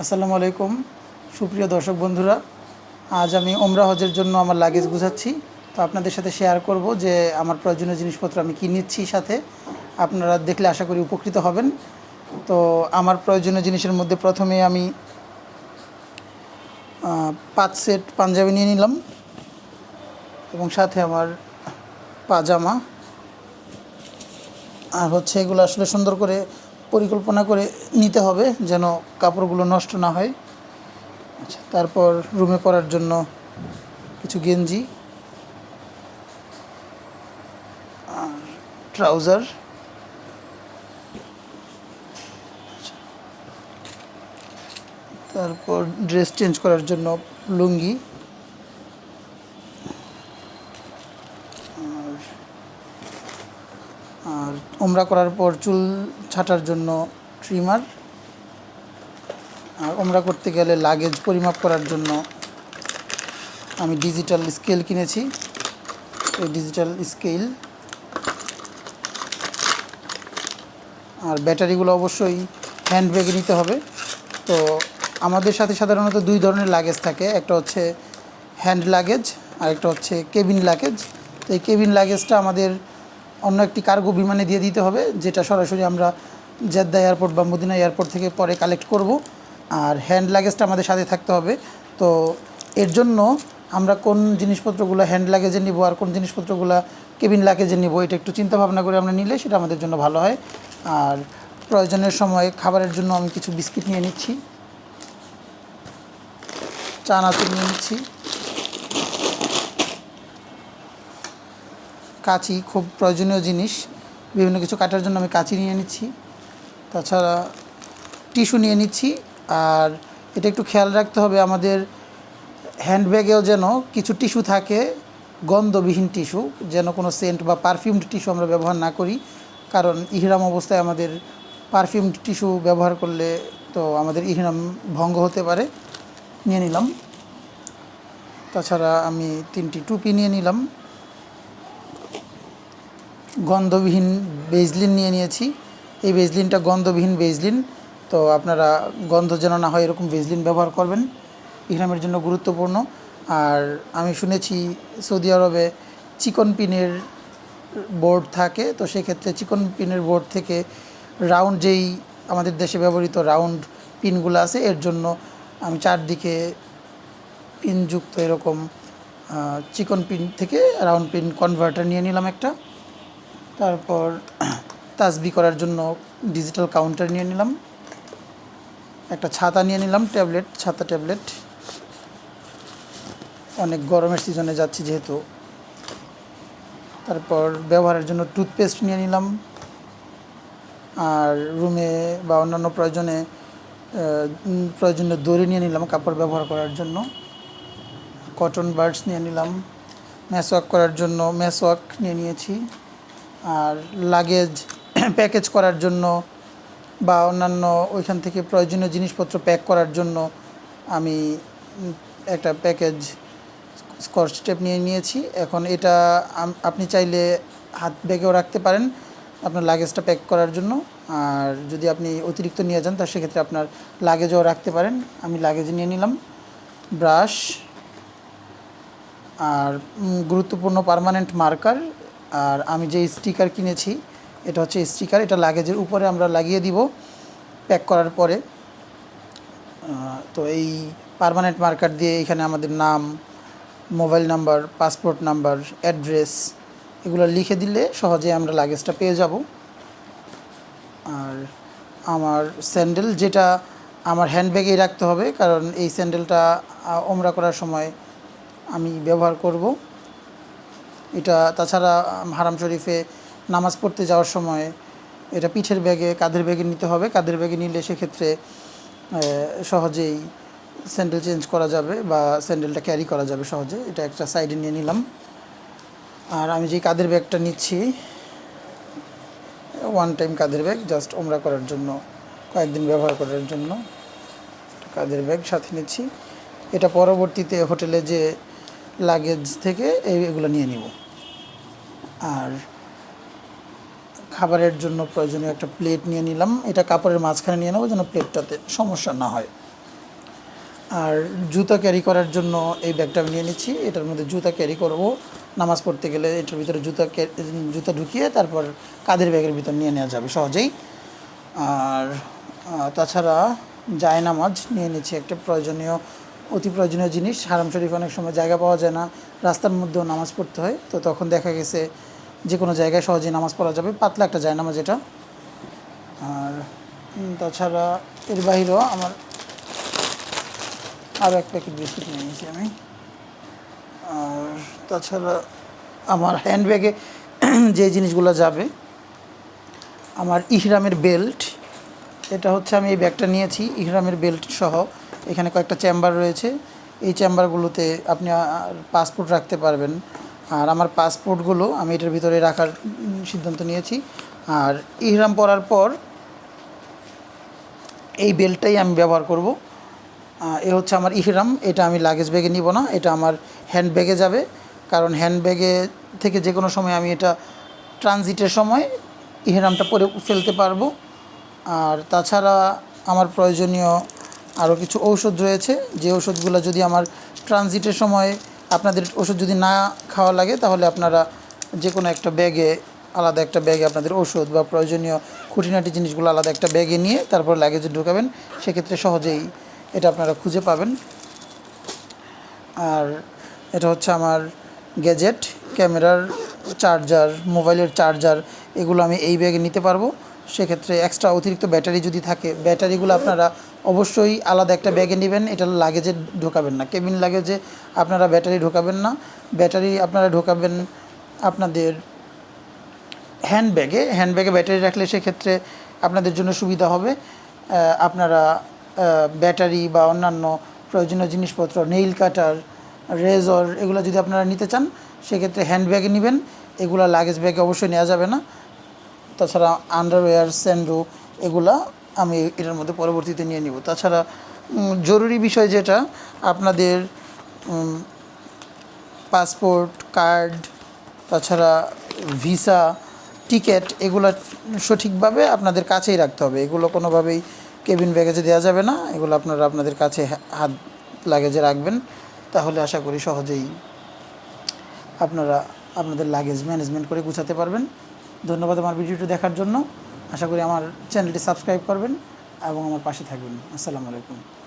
আসসালামু আলাইকুম। সুপ্রিয় দর্শক বন্ধুরা, আজ আমি ওমরা হজের জন্য আমার লাগেজ গুছাচ্ছি। তো আপনাদের সাথে শেয়ার করব যে আমার প্রয়োজনীয় জিনিসপত্র আমি কী নিচ্ছি সাথে। আপনারা দেখলে আশা করি উপকৃত হবেন। তো আমার প্রয়োজনীয় জিনিসের মধ্যে প্রথমে আমি পাঁচ সেট পাঞ্জাবি নিয়ে নিলাম। এবং সাথে আমার পাজামা। আর হচ্ছে এগুলো আসলে সুন্দর করে পরিকল্পনা করে নিতে হবে যেন কাপড়গুলো নষ্ট না হয় আচ্ছা তারপর রুমে পরার জন্য কিছু গেঞ্জি আর ট্রাউজার আচ্ছা। তারপর ড্রেস চেঞ্জ করার জন্য লুঙ্গি ওমরা করার পর চুল ছাটার জন্য ট্রিমার আর ওমরা করতে গেলে লাগেজ পরিমাপ করার জন্য আমি ডিজিটাল স্কেল কিনেছি। এই ডিজিটাল স্কেল আর ব্যাটারিগুলো অবশ্যই হ্যান্ড ব্যাগে নিতে হবে। তো আমাদের সাথে সাধারণত দুই ধরনের লাগেজ থাকে, একটা হচ্ছে হ্যান্ড লাগেজ আর একটা হচ্ছে কেবিন লাগেজ তো এই কেবিন লাগেজটা আমাদের অন্য একটি কার্গো বিমানে দিয়ে দিতে হবে, যেটা সরাসরি আমরা জেদ্দা এয়ারপোর্ট বা মদিনা এয়ারপোর্ট থেকে পরে কালেক্ট করব। আর হ্যান্ড লাগেজটা আমাদের সাথে থাকতে হবে। তো এর জন্য আমরা কোন জিনিসপত্রগুলো হ্যান্ড লাগেজে নিব আর কোন জিনিসপত্রগুলো কেবিন লাগেজে নিব, এটা একটু চিন্তা ভাবনা করে আমরা নিলে সেটা আমাদের জন্য ভালো হয়। আর প্রয়োজনের সময় খাবারের জন্য আমি কিছু বিস্কিট নিয়ে নিচ্ছি। চানাচুর নিয়ে নিচ্ছি। কাঁচি খুব প্রয়োজনীয় জিনিস। বিভিন্ন কিছু কাটার জন্য আমি কাঁচি নিয়ে নিচ্ছি। তাছাড়া টিস্যু নিয়ে নিচ্ছি। আর এটা একটু খেয়াল রাখতে হবে, আমাদের হ্যান্ডব্যাগেও যেন কিছু টিস্যু থাকে, গন্ধবিহীন টিস্যু, যেন কোনো সেন্ট বা পারফিউমড টিস্যু আমরা ব্যবহার না করি। কারণ ইহরাম অবস্থায় আমাদের পারফিউমড টিস্যু ব্যবহার করলে তো আমাদের ইহরাম ভঙ্গ হতে পারে। নিয়ে নিলাম। তাছাড়া আমি তিনটি টুপি নিয়ে নিলাম। গন্ধবিহীন বেজলিন নিয়ে নিয়েছি। এই বেজলিনটা গন্ধবিহীন বেজলিন, তো আপনারা গন্ধ যেন না হয় এরকম বেজলিন ব্যবহার করবেন। ইহরামের জন্য গুরুত্বপূর্ণ। আর আমি শুনেছি সৌদি আরবে চিকন পিনের বোর্ড থাকে, তো সেক্ষেত্রে চিকন পিনের বোর্ড থেকে রাউন্ড যেই আমাদের দেশে ব্যবহৃত রাউন্ড পিনগুলো আছে, এর জন্য আমি চারদিকে পিনযুক্ত এরকম চিকন পিন থেকে রাউন্ড পিন কনভার্টার নিয়ে নিলাম একটা। তারপর তাসবি করার জন্য ডিজিটাল কাউন্টার নিয়ে নিলাম। একটা ছাতা নিয়ে নিলাম ট্যাবলেট ছাতা ট্যাবলেট অনেক গরমের সিজনে যাচ্ছি যেহেতু। তারপর ব্যবহারের জন্য টুথপেস্ট নিয়ে নিলাম। আর রুমে বা অন্যান্য প্রয়োজনে প্রয়োজনীয় দড়ি নিয়ে নিলাম কাপড় ব্যবহার করার জন্য। কটন বার্ডস নিয়ে নিলাম। ম্যাসওয়াক করার জন্য ম্যাসওয়াক নিয়ে নিয়েছি। আর লাগেজ প্যাকেজ করার জন্য বা অন্যান্য ওইখান থেকে প্রয়োজনীয় জিনিসপত্র প্যাক করার জন্য আমি একটা প্যাকেজ স্কচ টেপ নিয়ে নিয়েছি। এখন এটা আপনি চাইলে হাত ব্যাগেও রাখতে পারেন আপনার লাগেজটা প্যাক করার জন্য। আর যদি আপনি অতিরিক্ত নিয়ে যান, তার সেক্ষেত্রে আপনার লাগেজও রাখতে পারেন। আমি লাগেজ নিয়ে নিলাম। ব্রাশ আর গুরুত্বপূর্ণ পার্মানেন্ট মার্কার আর আমি যে স্টিকার কিনেছি, এটা হচ্ছে স্টিকার, এটা লাগেজের উপরে আমরা লাগিয়ে দিব, প্যাক করার পরে। তো এই পারমানেন্ট মার্কার দিয়ে এখানে আমাদের নাম, mobile number, passport number, address, এগুলো লিখে দিলে সহজে আমরা লাগেজটা পেয়ে যাব। আর আমার স্যান্ডেল যেটা আমার হ্যান্ডব্যাগেই রাখতে হবে, কারণ এই স্যান্ডেলটা ওমরা করার সময় আমি ব্যবহার করব। এটা তাছাড়া হারাম শরীফে নামাজ পড়তে যাওয়ার সময় এটা পিঠের ব্যাগে, কাঁধের ব্যাগে নিতে হবে। কাঁধের ব্যাগে নিলে সেক্ষেত্রে সহজেই স্যান্ডেল চেঞ্জ করা যাবে বা স্যান্ডেলটা ক্যারি করা যাবে সহজে। এটা একটা সাইডে নিয়ে নিলাম। আর আমি যে কাঁধের ব্যাগটা নিচ্ছি ওয়ান টাইম কাঁধের ব্যাগ জাস্ট ওমরা করার জন্য, কয়েকদিন ব্যবহার করার জন্য কাঁধের ব্যাগ সাথে নিচ্ছি। এটা পরবর্তীতে হোটেলে যে লাগেজ থেকে এই- এগুলো নিয়ে নিব। আর খাবারের জন্য প্রয়োজনীয় একটা প্লেট নিয়ে নিলাম। এটা কাপড়ের মাঝখানে নিয়ে নেব যেন প্লেটটাতে সমস্যা না হয়। আর জুতা ক্যারি করার জন্য এই ব্যাগটা আমি নিয়ে নিচ্ছি। এটার মধ্যে জুতা ক্যারি করব। নামাজ পড়তে গেলে এটার ভিতরে জুতা জুতা ঢুকিয়ে তারপর কাদের ব্যাগের ভিতর নিয়ে নেওয়া যাবে সহজেই। আর তাছাড়া তাছাড়া জায়নামাজ নিয়ে নিচ্ছি একটা প্রয়োজনীয়, অতি প্রয়োজনীয় জিনিস। হারাম শরীফ অনেক সময় জায়গা পাওয়া যায় না। রাস্তার মধ্যেও নামাজ পড়তে হয়। তো তখন দেখা গেছে যে কোনো জায়গায় সহজেই নামাজ পড়া যাবে, পাতলা একটা যায় নামাজ এটা। আর তাছাড়া এর বাহিরেও আমার আরও এক প্যাকেট বিস্কুট নিয়ে নিয়েছি আমি। আর তাছাড়া আমার হ্যান্ডব্যাগে যে জিনিসগুলো যাবে, আমার ইহরামের বেল্ট এটা হচ্ছে আমি এই ব্যাগটা নিয়েছি, ইহরামের বেল্ট সহ এখানে কয়েকটা চেম্বার রয়েছে। এই চেম্বারগুলোতে আপনি পাসপোর্ট রাখতে পারবেন। আর আমার পাসপোর্টগুলো আমি এটার ভিতরে রাখার সিদ্ধান্ত নিয়েছি। আর ইহরাম পরার পর এই বেল্টটাই আমি ব্যবহার করব। এ হচ্ছে আমার ইহরাম, এটা আমি লাগেজ ব্যাগে নিব না, এটা আমার হ্যান্ড ব্যাগে যাবে। কারণ হ্যান্ড ব্যাগে থেকে যে কোনো সময় আমি এটা ট্রানজিটের সময় ইহরামটা পরে ফেলতে পারব। আর তাছাড়া আমার প্রয়োজনীয় আরও কিছু ঔষধ রয়েছে। যে ঔষধগুলো যদি আমার ট্রানজিটের সময় আপনাদের ওষুধ যদি না খাওয়া লাগে, তাহলে আপনারা যে কোনো একটা ব্যাগে আলাদা একটা ব্যাগে আপনাদের ওষুধ বা প্রয়োজনীয় খুঁটিনাটি জিনিসগুলো আলাদা একটা ব্যাগে নিয়ে তারপর লাগেজে ঢুকাবেন। সেক্ষেত্রে সহজেই এটা আপনারা খুঁজে পাবেন। আর এটা হচ্ছে আমার গ্যাজেট ক্যামেরার চার্জার মোবাইলের চার্জার এগুলো আমি এই ব্যাগে নিতে পারব। সেক্ষেত্রে এক্সট্রা অতিরিক্ত ব্যাটারি যদি থাকে ব্যাটারিগুলো আপনারা অবশ্যই আলাদা একটা ব্যাগে নেবেন, এটা লাগেজে ঢোকাবেন না। কেবিন লাগেজে আপনারা ব্যাটারি ঢোকাবেন না। ব্যাটারি আপনারা ঢোকাবেন আপনাদের হ্যান্ডব্যাগে হ্যান্ডব্যাগে ব্যাটারি রাখলে সেক্ষেত্রে আপনাদের জন্য সুবিধা হবে। আপনারা ব্যাটারি বা অন্যান্য প্রয়োজনীয় জিনিসপত্র নেইল কাটার রেজর এগুলো যদি আপনারা নিতে চান, সেক্ষেত্রে হ্যান্ডব্যাগে নেবেন। এগুলো লাগেজ ব্যাগে অবশ্যই নেওয়া যাবে না। তাছাড়া আন্ডারওয়্যার স্যান্ডো এগুলা আমি এটার মধ্যে পরবর্তীতে নিয়ে নিব। তাছাড়া জরুরি বিষয় যেটা, আপনাদের পাসপোর্ট কার্ড তাছাড়া ভিসা টিকিট এগুলো সঠিকভাবে আপনাদের কাছেই রাখতে হবে। এগুলো কোনোভাবেই কেবিন ব্যাগেজে দেওয়া যাবে না। এগুলো আপনারা আপনাদের কাছে হাত লাগেজে রাখবেন। তাহলে আশা করি সহজেই আপনারা আপনাদের লাগেজ ম্যানেজমেন্ট করে গুছাতে পারবেন। ধন্যবাদ আমার ভিডিওটি দেখার জন্য। আশা করি আমার চ্যানেলটি সাবস্ক্রাইব করবেন এবং আমার পাশে থাকবেন। আসসালামু আলাইকুম।